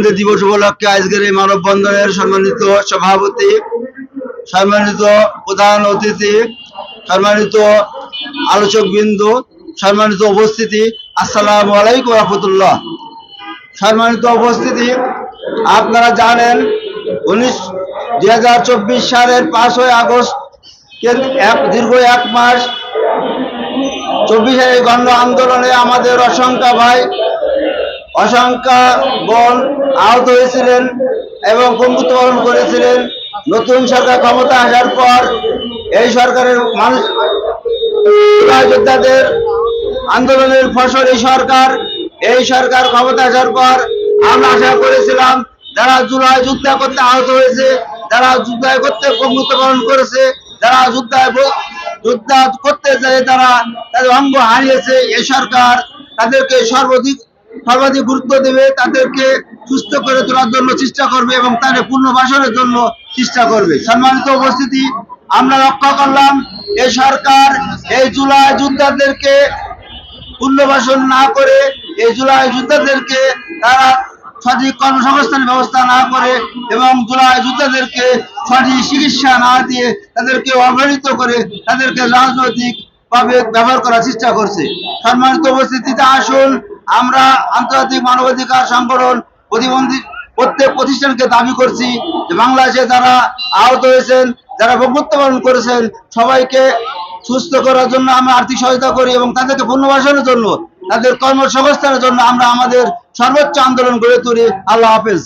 গান্ধী দিবস উপলক্ষে আজকের এই মানববন্ধনের সম্মানিত সভাপতি, সম্মানিত প্রধান অতিথি, সম্মানিত আলোচক বিন্দু সম্মানিত উপস্থিতি, আসসালামু আলাইকুম রহমতুল্লাহ। সম্মানিত উপস্থিতি, আপনারা জানেন, উনিশ, দুই হাজার চব্বিশ সালের পাঁচই আগস্ট দীর্ঘ এক মাস চব্বিশের এই গণ আন্দোলনে আমাদের অসংখ্য ভাই অসংখ্য বোন আহত হয়েছিলেন এবং পঙ্গুত্ব পালন করেছিলেন। নতুন সরকার ক্ষমতা আসার পর এই সরকারের মানুষ যোদ্ধাদের আন্দোলনের ফসল এই সরকার এই সরকার ক্ষমতা আসার পর আমরা আশা করেছিলাম যারা জুলাই যুদ্ধ করতে আহত হয়েছে, যারা যুদ্ধ করতে পঙ্গুত্ব পালন করেছে, যারা যুদ্ধ যুদ্ধ করতে যায় তারা তাদের অঙ্গ হারিয়েছে। এই সরকার তাদেরকে সর্বাধিক সর্বাধিক গুরুত্ব দেবে, তাদেরকে সুস্থ করে তোলার জন্য চেষ্টা করবে এবং তাদের পুনর্বাসনের জন্য চেষ্টা করবে। সম্মানিত উপস্থিতি, আমরা রক্ষা করলাম, এই সরকার এই জুলাই যোদ্ধাদেরকে পুনর্বাসন না করে, এই জুলাই যোদ্ধাদেরকে তারা সঠিক কর্মসংস্থানের ব্যবস্থা না করে এবং জুলাই যোদ্ধাদেরকে সঠিক চিকিৎসা না দিয়ে তাদেরকে অবহেলিত করে তাদেরকে রাজনৈতিক ভাবে ব্যবহার করার চেষ্টা করছে। সম্মানিত উপস্থিতিতে আসুন আমরা আন্তর্জাতিক মানবাধিকার সংগঠন প্রতিবন্ধী প্রত্যেক প্রতিষ্ঠানকে দাবি করছি যে বাংলাদেশে যারা আহত হয়েছেন, যারা বক্তব্য পালন করেছেন, সবাইকে সুস্থ করার জন্য আমরা আর্থিক সহায়তা করি এবং তাদেরকে পুনর্বাসনের জন্য, তাদের কর্মসংস্থানের জন্য আমরা আমাদের সর্বোচ্চ আন্দোলন গড়ে তুলি। আল্লাহ হাফেজ।